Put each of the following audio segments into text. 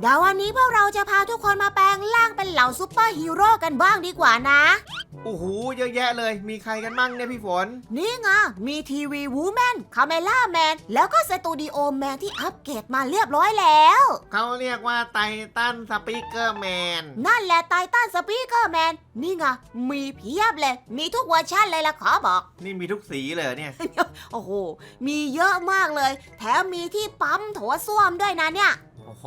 เดี๋ยววันนี้พวกเราจะพาทุกคนมาแปลงร่างเป็นเหล่าซูเปอร์ฮีโร่กันบ้างดีกว่านะ โอ้โหเยอะแยะเลย มีใครกันมั่งเนี่ยพี่ฝน นี่ไงมีทีวีวูแมนคาเมล่าแมนแล้วก็สตูดิโอแมนที่อัปเกรดมาเรียบร้อยแล้ว เขาเรียกว่าไททันสปีกเกอร์แมน นั่นแหละไททันสปีกเกอร์แมนนี่ไงมีเพียบเลย มีทุกเวอร์ชันเลยละขอบอก นี่มีทุกสีเลยเหรอเนี่ย โอ้โห มีเยอะมากเลย แถมมีที่ปั๊มโถส้วมด้วยนะเนี่ย โอ้โห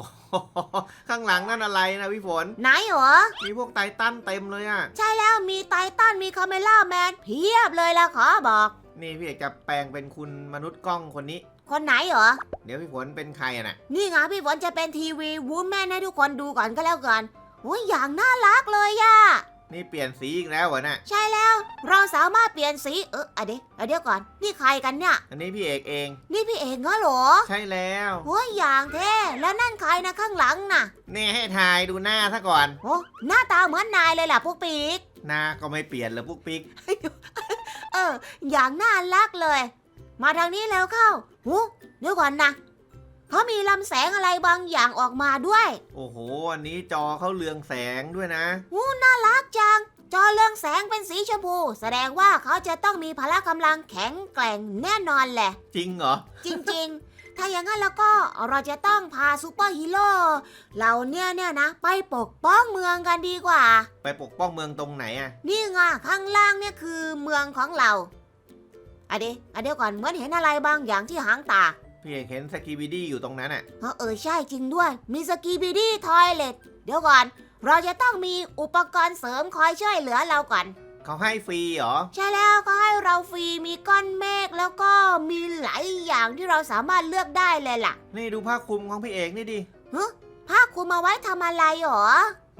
ข้างหลังนั่นอะไรนะพี่ฝน ไหนเหรอ มีพวกไททันเต็มเลยอะ ใช่แล้วมีไททันมีคาเมล่าแมนเพียบเลยละขอบอก นี่พี่เอกจะแปลงเป็นคุณมนุษย์กล้องคนนี้ คนไหนเหรอ เดี๋ยวพี่ฝนเป็นใครอะน่ะ นี่ไงพี่ฝนจะเป็นทีวีวูแมนให้ทุกคนดูก่อนก็แล้วกันโอ้ยอย่างน่ารักเลยอะ นี่เปลี่ยนสีอีกแล้วเหรอน่ะใช่แล้ว เราสามารถเปลี่ยนสีเอออะเดี๋ยวอะเดี๋ยวก่อน นี่ใครกันเนี่ย อันนี้พี่เอกเอง นี่พี่เอกเหรอใช่แล้วโอ้ยอย่างเท่แล้วนั่นใครนะข้างหลังน่ะนี่ให้ทายดูหน้าซะก่อนโอ้หน้าตาเหมือนนายเลยล่ะพวกปีกหน้าก็ไม่เปลี่ยนเลยพวกปิ๊กเออ อย่างน่ารักเลย มาทางนี้แล้วเข้าหูเดี๋ยวก่อนนะ เขามีลำแสงอะไรบางอย่างออกมาด้วยโอ้โห อันนี้จอเขาเรืองแสงด้วยนะ อู้น่ารักจัง จอเรืองแสงเป็นสีชมพู แสดงว่าเขาจะต้องมีพละกำลังแข็งแกร่งแน่นอนแหละ จริงเหรอ จริงๆ ถ้าอย่างนั้นแล้วก็เราจะต้องพาซูเปอร์ฮีโร่เราเนี่ยเนี่ยนะ ไปปกป้องเมืองกันดีกว่า ไปปกป้องเมืองตรงไหนอะนี่ไงข้างล่างเนี่ยคือเมืองของเราอะเดี๋ยวอะเดี๋ยวก่อนเหมือนเห็นอะไรบางอย่างที่หางตา พี่เอกเห็นสกีบิดี้อยู่ตรงนั้นอะเออเออใช่จริงด้วย มีสกีบีดี้ทอยเลตเดี๋ยวก่อน เราจะต้องมีอุปกรณ์เสริมคอยช่วยเหลือเราก่อน เขาให้ฟรีเหรอ ใช่แล้วก็ให้เราฟรีมีก้อนเมฆแล้วก็มีหลายอย่างที่เราสามารถเลือกได้เลยล่ะนี่ดูผ้าคลุมของพี่เอกนี่ดิผ้าคลุมมาไว้ทำอะไรหรอ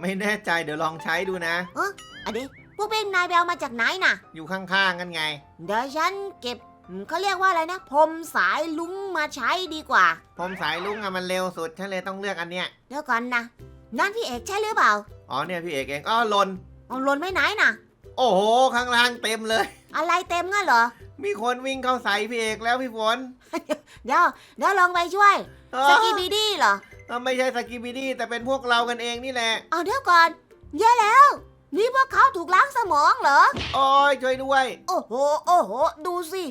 ไม่แน่ใจเดี๋ยวลองใช้ดูนะอะเดี๋ยวพวกเป็นนายแบลมาจากไหนน่ะ อยู่ข้างๆกันไง เดี๋ยวฉันเก็บอืม เขาเรียกว่าอะไรนะพรมสายลุงมาใช้ดีกว่า ผมสายลุงอะมันเร็วสุดฉันเลยต้องเลือกอันเนี้ย เดี๋ยวก่อนนะนั่นพี่เอกใช่หรือเปล่าอ๋อเนี่ยพี่เอกเองอ้อหล่น เอาหล่นไม่ไหนน่ะโอ้โห ข้างล่างเต็มเลย อะไรเต็มงั้นเหรอมีคนวิ่งเข้าใส่พี่เอกแล้วพี่ฝนเดี๋ยวเดี๋ยวลองไปช่วยเอสอกีบีดี้เหรอเออไม่ใช่สกีบิดี้แต่เป็นพวกเรากันเองนี่แหละ เอาเดี๋ยวก่อนแย่แล้ว นี่พวกเขาถูกล้างสมองเหรอ โอ้ยช่วยด้วย โอ้โห โอ้โห ดูสิ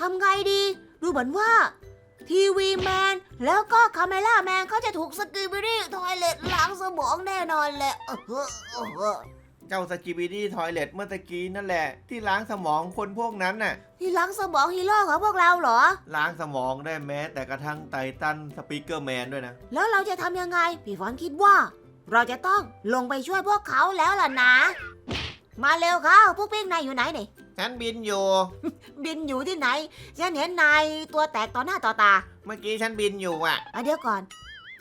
ทำไงดี ดูเหมือนว่า ทีวีแมน แล้วก็คาเมล่าแมนเขาจะถูกสกีบิดี้ทอยเลตล้างสมองแน่นอนแหละเออเออเออเออเจ้าสกีบิดี้ทอยเลตเมื่อตะกี้นั่นแหละ ที่ล้างสมองคนพวกนั้นน่ะ ที่ล้างสมองฮีโร่ของพวกเราเหรอ ล้างสมองได้แม้ แต่กระทั่งไททันสปีกเกอร์แมนด้วยนะ แล้วเราจะทำยังไง พี่ฟอนคิดว่า เราจะต้องลงไปช่วยพวกเขาแล้วล่ะนะ มาเร็วเข้าพวกปิ๊กนายอยู่ไหนนี่ ฉันบินอยู่ บินอยู่ที่ไหน ฉันเห็นนายตัวแตกต่อหน้าต่อตาเมื่อกี้ฉันบินอยู่อะอะเดี๋ยวก่อน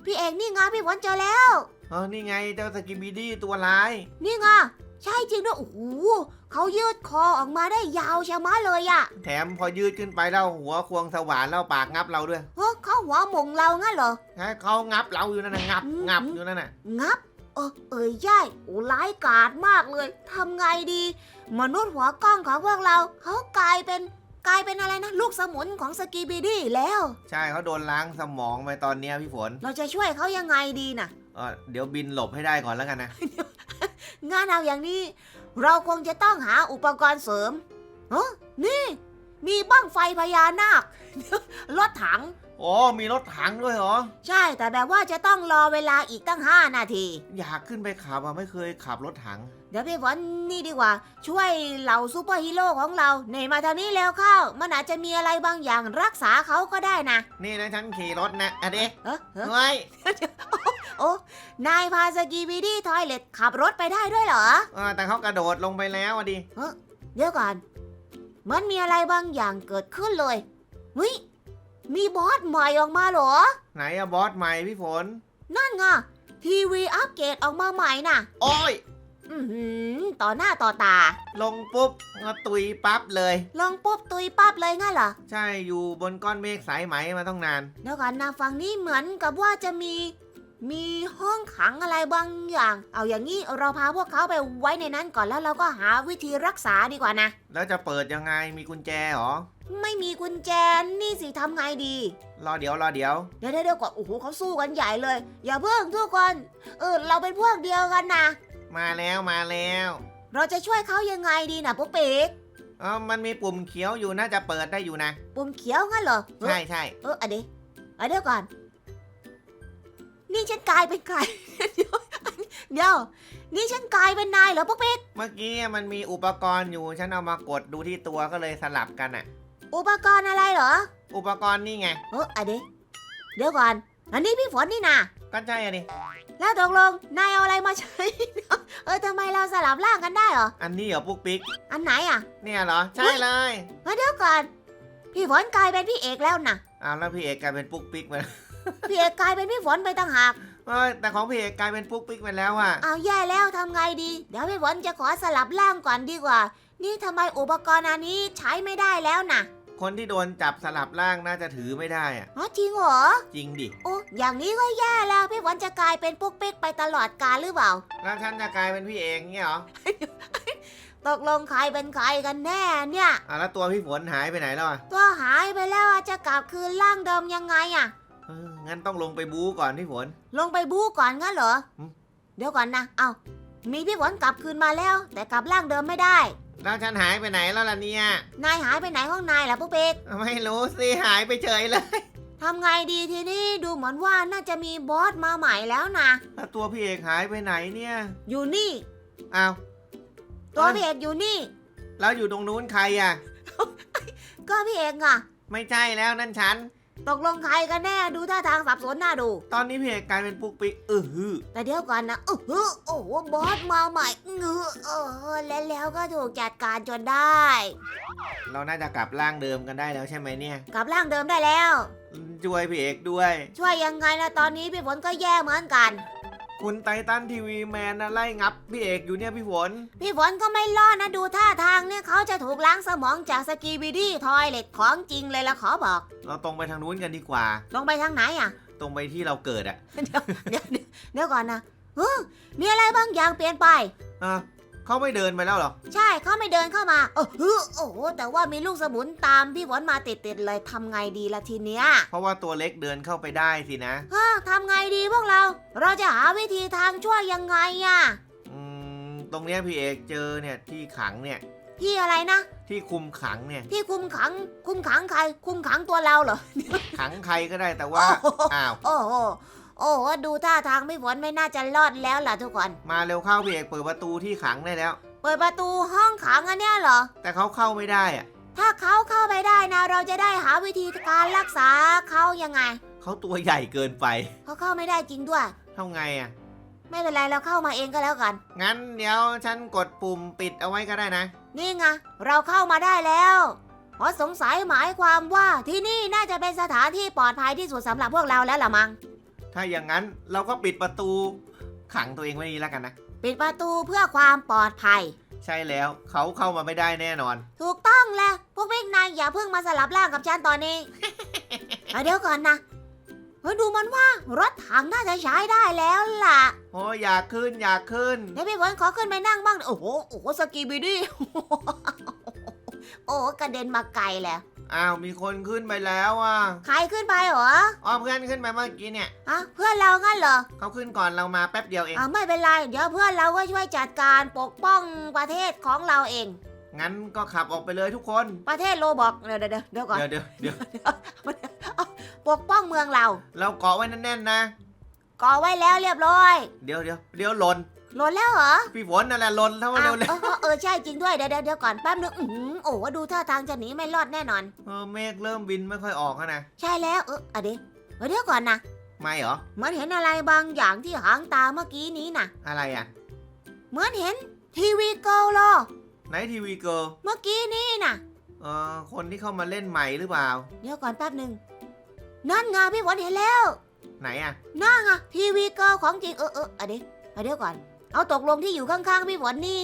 พี่เอกนี่ไงพี่ฝนเจอแล้ว เออนี่ไงเจ้าสกิบิดี้ตัวร้าย นี่ไงใช่จริงด้วยโอ้โหเขายืดคอออกมาได้ยาวชะมัดเลยอะแถมพอยืดขึ้นไปแล้วหัวควงสว่านแล้วปากงับเราด้วยเฮ้ยเขาหัวหมงเรางั้นเหรอฮะเขางับเราอยู่นั่นน่ะงับอืมงับอยู่นั่นน่ะงับ เออเอ้ยใช่โอ้ร้ายกาจมากเลยทำไงดี มนุษย์หัวกล้องของพวกเราเขากลายเป็นกลายเป็นอะไรนะ ลูกสมุนของสกีบีดี้แล้ว ใช่เขาโดนล้างสมองไปตอนเนี้ยพี่ฝนเราจะช่วยเขายังไงดีน่ะ เออเดี๋ยวบินหลบให้ได้ก่อนแล้วกันนะ งานเอาอย่างนี้ เราคงจะต้องหาอุปกรณ์เสริมเออนี่ มีบ้างไฟพญานาค รถถัง โอ้มีรถถังด้วยเหรอ ใช่แต่แบบว่าจะต้องรอเวลาอีกตั้ง 5 นาที อยากขึ้นไปขับอะไม่เคยขับรถถัง เดี๋ยวพี่ฝนนี่ดีกว่า ช่วยเหล่าซูเปอร์ฮีโร่ของเราเนี่ยมาทางนี้แล้วเข้า มันอาจจะมีอะไรบางอย่างรักษาเขาก็ได้นะ นี่นะฉันขี่รถนะอะเด็กเออเออเฮ้ยโอ้นายพาสกีบีดี้ทอยเลตขับรถไปได้ด้วยเหรอ เออแต่เขากระโดดลงไปแล้วอะดิ เดี๋ยวก่อนเหมันมีอะไรบางอย่างเกิดขึ้นเลยเฮ้ย มีบอสใหม่ออกมาเหรอ ไหนอะบอสใหม่พี่ฝน นั่นไงทีวีอัปเกรดออกมาใหม่น่ะ โอ้ย อือหือต่อหน้าต่อตา ลงปุ๊บก็ตุยปั๊บเลย ลองปุ๊บตุยปั๊บเลยงั้นเหรอ ใช่อยู่บนก้อนเมฆสายไหมมาต้องนาน เดี๋ยวก่อนนะฝั่งนี้เหมือนกับว่าจะมี มีห้องขังอะไรบางอย่าง เอาอย่างนี้เราพาพวกเขาไปไว้ในนั้นก่อนแล้วเราก็หาวิธีรักษาดีกว่านะ แล้วจะเปิดยังไงมีกุญแจเหรอ ไม่มีกุญแจนี่สิทำไงดี รอเดี๋ยวรอเดี๋ยวเดี๋ยว เดี๋ยวเดี๋ยวก่อนโอ้โหเขาสู้กันใหญ่เลย อย่าเพิ่งทุกคนเออเราเป็นพวกเดียวกันนะ มาแล้วมาแล้วเราจะช่วยเขายังไงดีนะปุ๊กปิ๊กเออมันมีปุ่มเขียวอยู่น่าจะเปิดได้อยู่นะ ปุ่มเขียวงั้นเหรอเออใช่ใช่เอออันนี้อันเดียวก่อน นี่ฉันกลายเป็นใครเดี๋ยวเดี๋ยว นี่ฉันกลายเป็นนายเหรอปุ๊กปิ๊กเมื่อกี้มันมีอุปกรณ์อยู่ ฉันเอามากดดูที่ตัวก็เลยสลับกันอะอุปกรณ์อะไรเหรอ อุปกรณ์นี่ไง เอออันนี้เดี๋ยวก่อน อันนี้พี่ฝนนี่นาก็ใช่อะดิแล้วตกลงนายเอาอะไรมาใช้ เออทำไมเราสลับร่างกันได้เหรอ อันนี้เหรอปุ๊กปิ๊ก อันไหนอะเนี่ยเหรอ ใช่เลยมาเดี๋ยวก่อน พี่ฝนกลายเป็นพี่เอกแล้วนะอ้าวแล้วพี่เอกกลายเป็นปุ๊กปิ๊กไปแล้ว พี่เอกกลายเป็นพี่ฝนไปต่างหากเอ้ยแต่ของพี่เอกกลายเป็นปุ๊กปิ๊กไปแล้วอะเอาแย่แล้วทำไงดี เดี๋ยวพี่ฝนจะขอสลับร่างก่อนดีกว่า นี่ทำไมอุปกรณ์อันนี้ใช้ไม่ได้แล้วนะคนที่โดนจับสลับร่างน่าจะถือไม่ได้อะอ๋อจริงเหรอ จริงดิโอ้อย่างนี้ก็แย่แล้วพี่ฝนจะกลายเป็นปุ๊กปิ๊กไปตลอดกาลหรือเปล่า แล้วฉันจะกลายเป็นพี่เอกเงี้ยเหรอตกลงใครเป็นใครกันแน่เนี่ย อะแล้วตัวพี่ฝนหายไปไหนแล้วอะตัวหายไปแล้วอะจะกลับคืนร่างเดิมยังไงอะ เอองั้นต้องลงไปบู๊ก่อนพี่ฝน ลงไปบู๊ก่อนงั้นเหรอ อืม เดี๋ยวก่อนนะ เอามีพี่ฝนกลับคืนมาแล้ว แต่กลับร่างเดิมไม่ได้ แล้วฉันหายไปไหนแล้วล่ะเนี่ย นายหายไปไหนห้องนายล่ะปุ๊กปิ๊กไม่รู้สิหายไปเฉยเลย ทำไงดีทีนี้ดูเหมือนว่าน่าจะมีบอสมาใหม่แล้วนะ แล้วตัวพี่เอกหายไปไหนเนี่ย อยู่นี่ อ้าว ตัวเอ้ยพี่เอกอยู่นี่ แล้วอยู่ตรงนู้นใครอะ ก็พี่เอกอะไม่ใช่แล้วนั่นฉัน ตกลงใครกันแน่ดูท่าทางสับสนน่าดู ตอนนี้พี่เอกกลายเป็นปุ๊กปิ๊กเออฮือแต่เดี๋ยวก่อนนะโอ้โหโอ้โหบอสมาใหม่เงือเออแล้วแล้วก็ถูกจัดการจนได้ เราน่าจะกลับร่างเดิมกันได้แล้วใช่ไหมเนี่ย กลับร่างเดิมได้แล้ว ช่วยพี่เอกด้วย ช่วยยังไงนะตอนนี้พี่ฝนก็แย่เหมือนกัน คุณไททันทีวีแมนนะไล่งับพี่เอกอยู่เนี่ยพี่ฝนพี่ฝนก็ไม่รอดนะดูท่าทางเนี่ยเขาจะถูกล้างสมองจากสกีบีดี้ทอยเล็ตของจริงเลยละขอบอก เราตรงไปทางนู้นกันดีกว่า ลงไปทางไหนอะ ตรงไปที่เราเกิดอะเดี๋ยวเดี๋ยวเดี๋ยวเดี๋ยวก่อนนะเฮ้อมีอะไรบางอย่างเปลี่ยนไปอะ เขาไม่เดินไปแล้วเหรอ ใช่เขาไม่เดินเข้ามาเออฮึโอ้โหแต่ว่ามีลูกสมุนตามพี่ฝนมาติดๆเลยทำไงดีละทีเนี้ยเพราะว่าตัวเล็กเดินเข้าไปได้สินะ เฮ้อทำไงดีพวกเรา เราจะหาวิธีทางช่วยยังไงอะอืม ตรงเนี้ยพี่เอกเจอเนี่ยที่ขังเนี่ยที่อะไรนะ ที่คุมขังเนี่ย ที่คุมขัง คุมขังใคร คุมขังตัวเราเหรอ ขังใครก็ได้แต่ว่าโอ้โหอ้าว โอ้โห โอ้โหดูท่าทางพี่ฝนไม่น่าจะรอดแล้วล่ะทุกคน มาเร็วเข้าพี่เอกเปิดประตูที่ขังได้แล้ว เปิดประตูห้องขังอันเนี้ยเหรอ แต่เขาเข้าไม่ได้อะถ้าเขาเข้าไปได้นะ เราจะได้หาวิธีการรักษาเขายังไง เขาตัวใหญ่เกินไปเขาเข้าไม่ได้จริงด้วย เท่าไงอะไม่เป็นไรเราเข้ามาเองก็แล้วกัน งั้นเดี๋ยวฉันกดปุ่มปิดเอาไว้ก็ได้นะ นี่ไงเราเข้ามาได้แล้วเพราะสงสัยหมายความว่าที่นี่น่าจะเป็นสถานที่ปลอดภัยที่สุดสำหรับพวกเราแล้วล่ะมัง้ง ถ้าอย่างนั้นเราก็ปิดประตูขังตัวเองไว้นี่แล้วกันนะ ปิดประตูเพื่อความปลอดภัย ใช่แล้วเขาเข้ามาไม่ได้แน่นอน ถูกต้องแล้วพวกเมกนายอย่าเพิ่งมาสลับร่างกับฉันตอนนี้ เอาเดี๋ยวก่อนนะเฮ้ยดูมันว่ารถถังน่าจะใช้ได้แล้วล่ะโอ้ยอยากขึ้นอยากขึ้น เดี๋ยวพี่ฝนขอขึ้นไปนั่งบ้างโอ้โหโอ้โหสกีบีดี้ โอ้โหกระเด็นมาไกลแล้ว อ้าวมีคนขึ้นไปแล้วอะใครขึ้นไปเหรออ๋อเพื่อนขึ้นไปเมื่อกี้เนี่ยอะเพื่อนเรางั้นเหรอเขาขึ้นก่อนเรามาแป๊บเดียวเองอะไม่เป็นไรเดี๋ยวเพื่อนเราก็ช่วยจัดการปกป้องประเทศของเราเอง งั้นก็ขับออกไปเลยทุกคนประเทศโลบอกเดี๋ยวเดี๋ยวเดี๋ยวก่อนเดี๋ยวเดี๋ยวเดี๋ยวปกป้องเมืองเรา เราเกาะไว้แน่นๆนะก่อไว้แล้วเรียบร้อย เดี๋ยวเดี๋ยวเดี๋ยวหล่น หล่นแล้วเหรอพี่ฝนนั่นแหละหล่นเท่าอ้าเร็ววเลยเออเออเออใช่จริงด้วยเดี๋ยวเดี๋ยวเดี๋ยวก่อนแป๊บนึงอื้อหือโอ้โหดูท่าทางจะหนีไม่รอดแน่นอน เออเมฆเริ่มบินไม่ค่อยออกแล้วนะใช่แล้วเอออะเดี๋ยวเออเดี๋ยวก่อนนะไม่เหรอเหมือนเห็นอะไรบางอย่างที่หางตาเมื่อกี้นี้น่ะอะไรอะ เหมือนเห็นทีวีเกิลโลไหนทีวีเกิร์ลเมื่อกี้นี้น่ะเออคนที่เข้ามาเล่นใหม่หรือเปล่า เดี๋ยวก่อนแป๊บหนึ่งนั่นไงพี่ฝนเห็นแล้วไหนอะนั่นไงทีวีเกิลของจริงเออเอออะเดี๋ยวอะเดี๋ยวก่อน เอาตกลงที่อยู่ข้างๆพี่ฝนนี่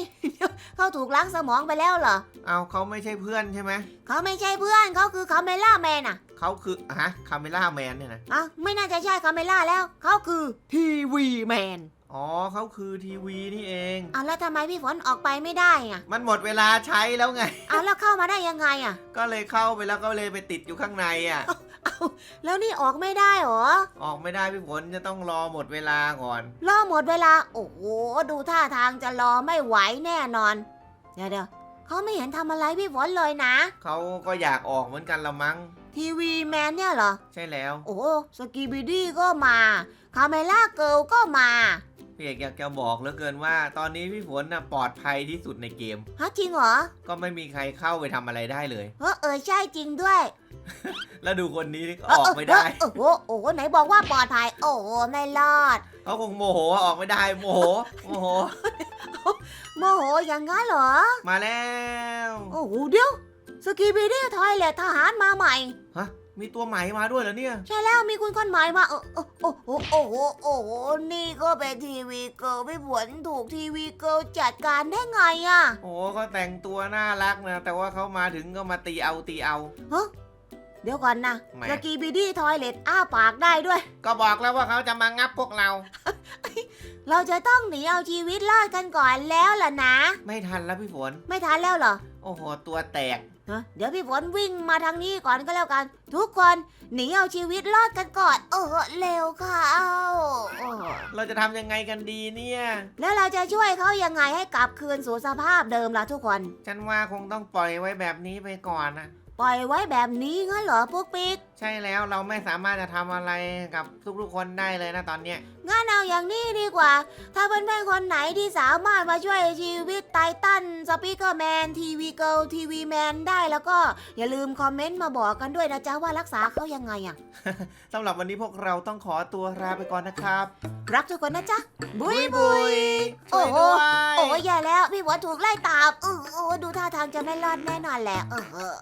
เขาถูกล้างสมองไปแล้วเหรอเอาเขาไม่ใช่เพื่อนใช่ไหมเขาไม่ใช่เพื่อนเขาคือคาเมล่าแมนอะเขาคือฮะคาเมล่าแมนเนี่ยนะอะไม่น่าจะใช่คาเมล่าแล้วเขาคือทีวีแมนอ๋อเขาคือทีวีนี่เองเอาแล้วทำไมพี่ฝนออกไปไม่ได้อะมันหมดเวลาใช้แล้วไงเอาแล้วเข้ามาได้ยังไงอะก็เลยเข้าไปแล้วก็เลยไปติดอยู่ข้างในอะ เอาแล้วนี่ออกไม่ได้เหรอ ออกไม่ได้พี่ฝนจะต้องรอหมดเวลาก่อน รอหมดเวลา โอ้โห ดูท่าทางจะรอไม่ไหวแน่นอน เดี๋ยวเดี๋ยวเขาไม่เห็นทำอะไรพี่ฝนเลยนะ เขาก็อยากออกเหมือนกันละมั้ง ทีวีแมนเนี่ยเหรอ ใช่แล้ว โอ้สกีบิดี้ก็มา คาเมล่าเกิลก็มา พี่เอกอยากจะบอกเหลือเกินว่า ตอนนี้พี่ฝนน่ะปลอดภัยที่สุดในเกม ฮะจริงเหรอก็ไม่มีใครเข้าไปทำอะไรได้เลย เออเออใช่จริงด้วยแล้วดูคนนี้ก็ออกไม่ได้เออเออโอ้โหโอ้โหไหนบอกว่าปลอดภัยโอ้โหไม่รอด เขาคงโมโหออกไม่ได้โมโหโมโห โมโหอย่างงั้นเหรอ มาแล้ว โอ้โหเดี๋ยวสกีบิดี้ทอยเลททหารมาใหม่ ฮะ มีตัวใหม่มาด้วยเหรอเนี่ย ใช่แล้วมีคุณคนใหม่มาเออเออโอ้โหโอ้โหโอ้โหนี่ก็เป็นทีวีเกิร์ลพี่ฝนถูกทีวีเกิร์ลจัดการได้ไงอะโอ้เขาแต่งตัวน่ารักนะ แต่ว่าเขามาถึงก็มาตีเอาตีเอาเดี๋ยวก่อนนะแหมสกีบิดี้ทอยเลทอ้าปากได้ด้วย ก็บอกแล้วว่าเขาจะมางับพวกเรา เราจะต้องหนีเอาชีวิตรอดกันก่อนแล้วล่ะนะ ไม่ทันแล้วพี่ฝน ไม่ทันแล้วเหรอ โอ้โห ตัวแตกฮะ เดี๋ยวพี่ฝนวิ่งมาทางนี้ก่อนก็แล้วกัน ทุกคนหนีเอาชีวิตรอดกันก่อนเออเร็วเข้าโอ้เราจะทำยังไงกันดีเนี่ย แล้วเราจะช่วยเขายังไงให้กลับคืนสู่สภาพเดิมล่ะทุกคน ฉันว่าคงต้องปล่อยไว้แบบนี้ไปก่อนนะ ปล่อยไว้แบบนี้งั้นเหรอพวกปิ๊กใช่แล้วเราไม่สามารถจะทำอะไรกับทุกๆคนได้เลยนะตอนเนี้ยงั้นเอาอย่างนี้ดีกว่า ถ้าเพื่อนๆคนไหนที่สามารถมาช่วยชีวิตไททันสปีกเกอร์แมนทีวีเกิลทีวีแมนได้แล้วก็อย่าลืมคอมเมนต์มาบอกกันด้วยนะจ๊ะว่ารักษาเขายังไงอะสำหรับวันนี้พวกเราต้องขอตัวลาไปก่อนนะครับรักทุกคนนะจ๊ะบุยบุย ช่วยด้วยโอ้ยแย่แล้วพี่หัวถูกไล่ตามเออโอ้ดูท่าทางจะไม่รอดแน่นอนแหละเออ